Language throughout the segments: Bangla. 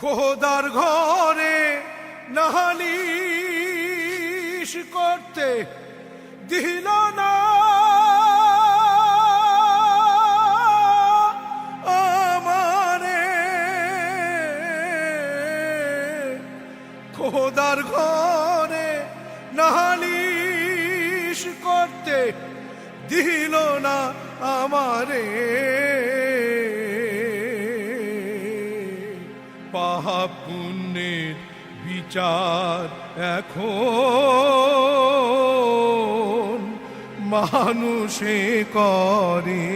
খোদার ঘরে নাহালিশ করতে দিল না। আমারে খোদার ঘরে নাহালিশ করতে দিল না আমারে। পুণ্যের বিচার এখন মানুষে করে।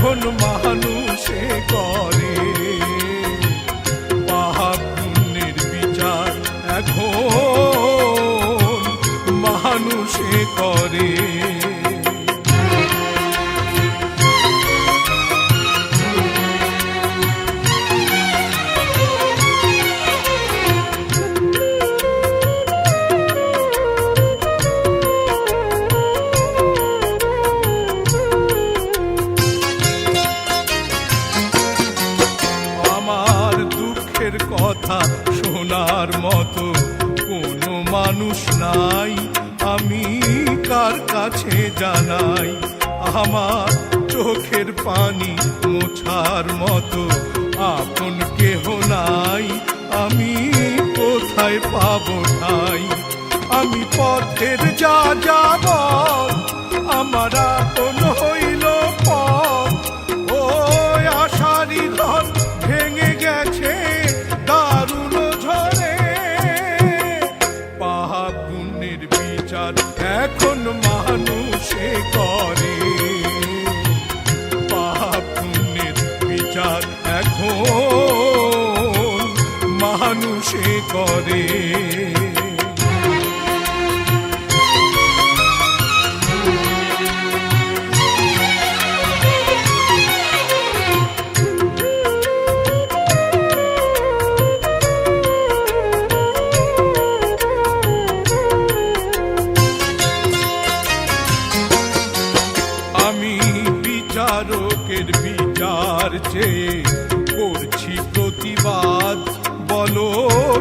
এখন মানুষে করে? মহাপুণ্যের বিচার এখন মানুষে করে। মতো কোনো মানুষ নাই। আমি কার কাছে জানাই? আমার চোখের পানি মোছার মতো আপন কেহ নাই। আমি কোথায় পাবো নাই আমি পথের যা যাব করে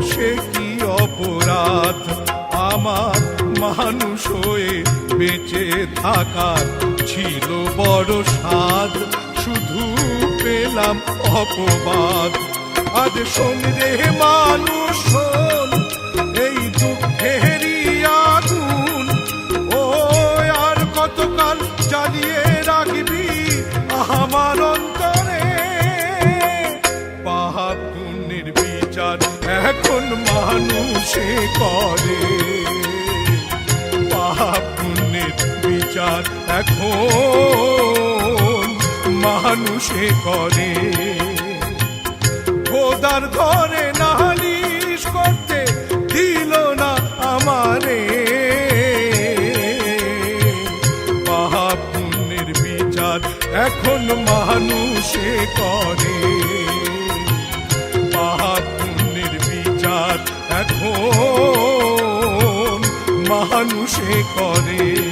সে কি অপরাধ? আমার মানুষ হয়ে বেঁচে থাকার ছিল বড় স্বাদ। শুধু পেলাম অপবাদ। আজ শোন রে মানুষ মানুষে করে। পুণ্যের বিচার এখন মানুষে করে। খোদার ঘরে নালিশ করতে দিল না আমারে। মহাপুণ্যের বিচার এখন মানুষে করে। মহাপুণ্যের বিচার এখন মানুষে করে